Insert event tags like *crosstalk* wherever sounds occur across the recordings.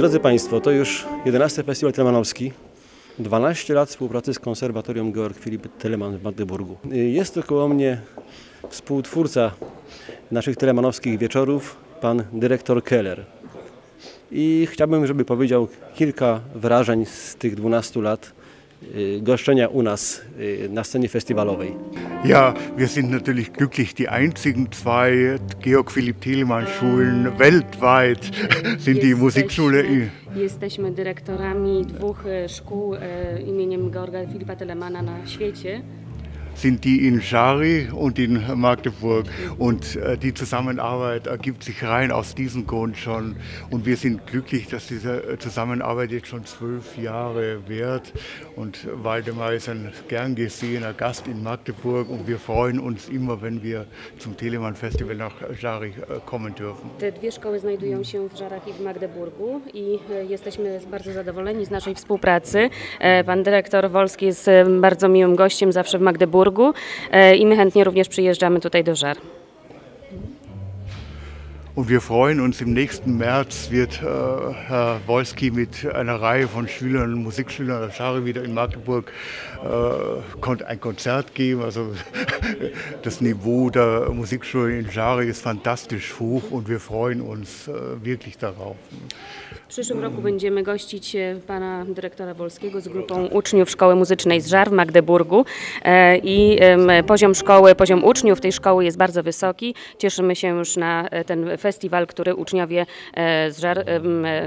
Drodzy Państwo, to już 11 Festiwal Telemanowski. 12 lat współpracy z Konserwatorium Georg Filip Telemann w Magdeburgu. Jest to koło mnie współtwórca naszych telemanowskich wieczorów, pan dyrektor Keller. I chciałbym, żeby powiedział kilka wrażeń z tych 12 lat goszczenia u nas y, na scenie festiwalowej. Ja, wir sind natürlich glücklich. Die einzigen zwei Georg Philipp Telemann Schulen weltweit *laughs* sind die Musikschule. Jesteśmy dyrektorami dwóch e, szkół e, imieniem Georga Filipa Telemana na świecie. Sind die in Schari und in Magdeburg. Und äh, die Zusammenarbeit ergibt sich rein aus diesem Grund schon. Und wir sind glücklich, dass diese äh, Zusammenarbeit jetzt schon zwölf Jahre währt. Und Waldemar ist ein gern gesehener Gast in Magdeburg. Und wir freuen uns immer, wenn wir zum Telemann Festival nach Schari äh, kommen dürfen. Te dwie szkoły znajdują się w Żarach i w Magdeburgu i e, jesteśmy bardzo zadowoleni z naszej współpracy. E, Pan dyrektor Wolski jest e, bardzo miłym gościem zawsze w Magdeburgu e, i my chętnie również przyjeżdżamy tutaj do Żar. Und wir freuen uns, im nächsten März wird äh, Herr Wolski mit einer Reihe von Schülern, Musikschülern der Schare wieder in Magdeburg äh, ein Konzert geben. Also *laughs* das Niveau der Musikschule in Schare ist fantastisch hoch und wir freuen uns äh, wirklich darauf. W przyszłym roku będziemy gościć e, pana dyrektora Wolskiego z grupą uczniów Szkoły Muzycznej z Żar w Magdeburgu E, i poziom szkoły, poziom uczniów tej szkoły jest bardzo wysoki. Cieszymy się już na e, ten festiwal, który uczniowie z Żar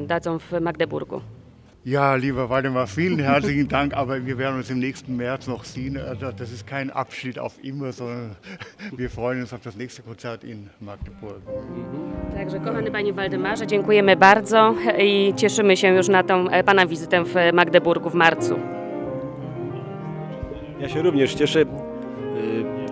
dadzą w Magdeburgu. Ja, lieber Waldemar, vielen herzlichen Dank, aber wir werden uns im nächsten März noch sehen. Das ist kein Abschied auf immer, sondern wir freuen uns auf das nächste Konzert in Magdeburg. Także kochany panie Waldemarze, dziękujemy bardzo i cieszymy się już na tą e, pana wizytę w Magdeburgu w marcu. Ja się również cieszę. Y,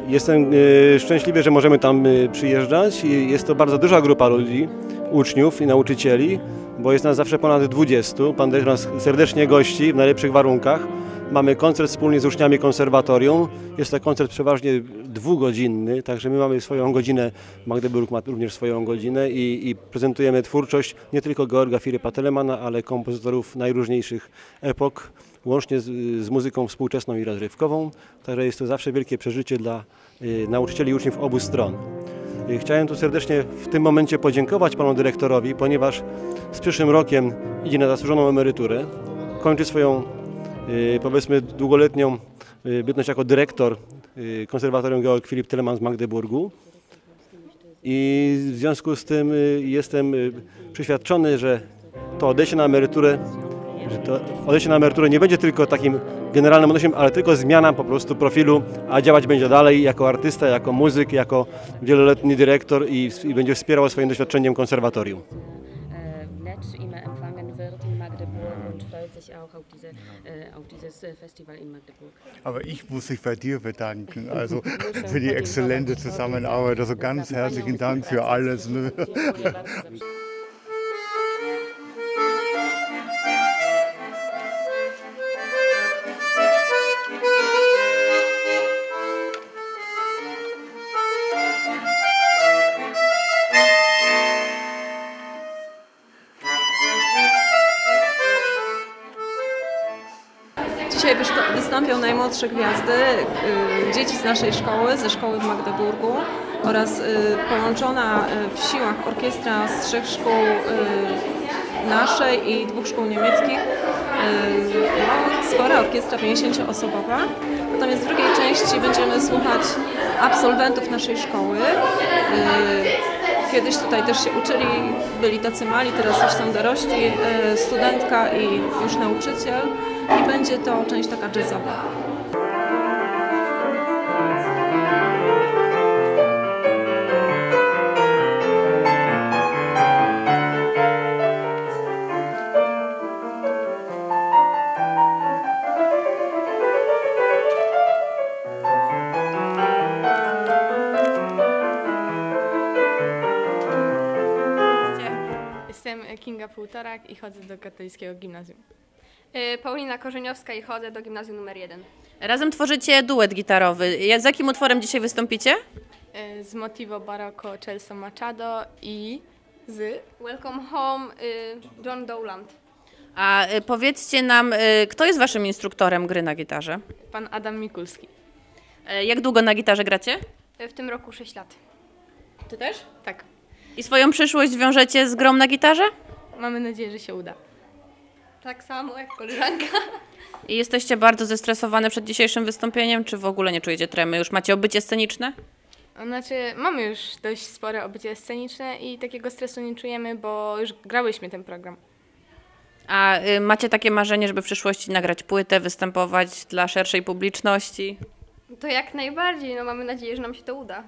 Jestem y, szczęśliwy, że możemy tam przyjeżdżać. Jest to bardzo duża grupa ludzi, uczniów i nauczycieli, bo jest nas zawsze ponad 20. Pan dyrektor nas serdecznie gości w najlepszych warunkach. Mamy koncert wspólnie z uczniami konserwatorium. Jest to koncert przeważnie dwugodzinny, także my mamy swoją godzinę, Magdeburg ma również swoją godzinę i, i prezentujemy twórczość nie tylko Georga Filipa Telemana, ale kompozytorów najróżniejszych epok, łącznie z, z muzyką współczesną i rozrywkową. Także jest to zawsze wielkie przeżycie dla y, nauczycieli i uczniów obu stron. Chciałem tu serdecznie w tym momencie podziękować panu dyrektorowi, ponieważ z przyszłym rokiem idzie na zasłużoną emeryturę. Kończy swoją y, powiedzmy długoletnią y, bytność jako dyrektor y, Konserwatorium Georg Filip Telemann z Magdeburgu. I w związku z tym jestem przeświadczony, że to odejście na emeryturę, że to odejście na emeryturę nie będzie tylko takim generalnym odejściem, ale tylko zmiana po prostu profilu, a działać będzie dalej jako artysta, jako muzyk, jako wieloletni dyrektor i, i będzie wspierał swoim doświadczeniem konserwatorium. nett immer empfangen wird in Magdeburg und freut sich auch auf, diese, auf dieses Festival in Magdeburg. Aber ich muss mich bei dir bedanken, *laughs* also für die exzellente Zusammenarbeit. Also ganz herzlichen Dank für alles. Ne? Wystąpią najmłodsze gwiazdy, y, dzieci z naszej szkoły, ze szkoły w Magdeburgu oraz y, połączona y, w siłach orkiestra z trzech szkół naszej i dwóch szkół niemieckich. No, spora orkiestra 50-osobowa. Natomiast w drugiej części będziemy słuchać absolwentów naszej szkoły. Kiedyś tutaj też się uczyli, byli tacy mali, teraz już są dorośli, studentka i już nauczyciel. I będzie to część taka jazzowa. Jestem Kinga Półtorak i chodzę do katolickiego gimnazjum. Y, Paulina Korzeniowska i chodzę do gimnazjum numer 1. Razem tworzycie duet gitarowy. Z jakim utworem dzisiaj wystąpicie? Y, Z Motivo Barocco Celso Machado i Z Welcome Home y, John Dowland. A powiedzcie nam, kto jest waszym instruktorem gry na gitarze? pan Adam Mikulski. E, Jak długo na gitarze gracie? W tym roku 6 lat. Ty też? Tak, I swoją przyszłość wiążecie z grą na gitarze? mamy nadzieję, że się uda. Tak samo jak koleżanka. I jesteście bardzo zestresowane przed dzisiejszym wystąpieniem, czy w ogóle nie czujecie tremy? Już macie obycie sceniczne? Znaczy, mamy już dość spore obycie sceniczne i takiego stresu nie czujemy, bo już grałyśmy ten program. A y, macie takie marzenie, żeby w przyszłości nagrać płytę, występować dla szerszej publiczności? To jak najbardziej, no mamy nadzieję, że nam się to uda.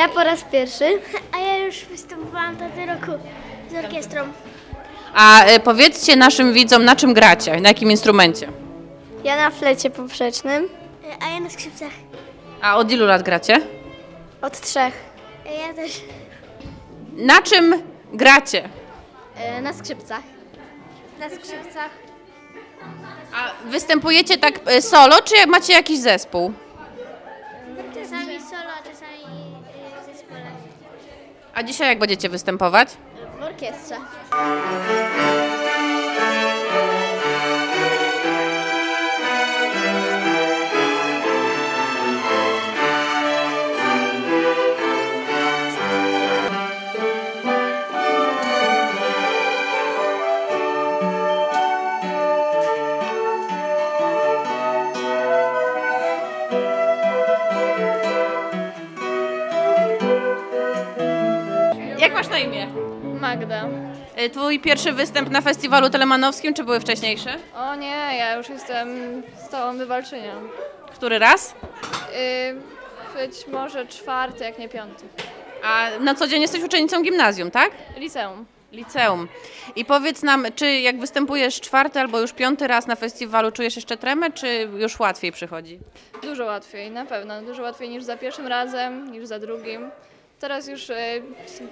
Ja po raz pierwszy. A ja już występowałam w tym roku z orkiestrą. A y, powiedzcie naszym widzom, na czym gracie, na jakim instrumencie? Ja na flecie poprzecznym. A ja na skrzypcach. A od ilu lat gracie? Od trzech. Ja też. Na czym gracie? Na skrzypcach. Na skrzypcach. A występujecie tak y, solo, czy macie jakiś zespół? Solo, a czasami w zespole. A dzisiaj jak będziecie występować? W orkiestrze. Jak masz na imię? Magda. Y, Twój pierwszy występ na festiwalu telemanowskim, czy były wcześniejsze? O nie, ja już jestem stałą wywalczynią. Który raz? być może czwarty, jak nie piąty. A na co dzień jesteś uczennicą gimnazjum, tak? Liceum. Liceum. I powiedz nam, czy jak występujesz czwarty albo już piąty raz na festiwalu, czujesz jeszcze tremę, czy już łatwiej przychodzi? Dużo łatwiej, na pewno. Dużo łatwiej niż za pierwszym razem, niż za drugim. Teraz już e,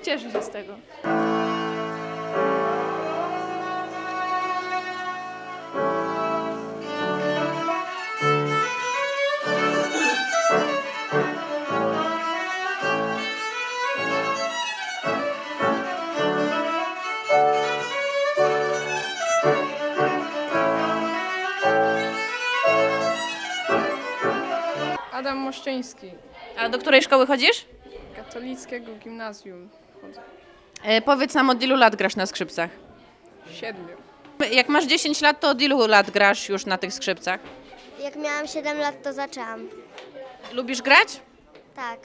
cieszę się z tego. Adam Moszczyński, A do której szkoły chodzisz? Katolickiego gimnazjum. Chodzę. E, powiedz nam, od ilu lat grasz na skrzypcach? Siedmiu. Jak masz 10 lat, to od ilu lat grasz już na tych skrzypcach? Jak miałam 7 lat, to zaczęłam. Lubisz grać? Tak.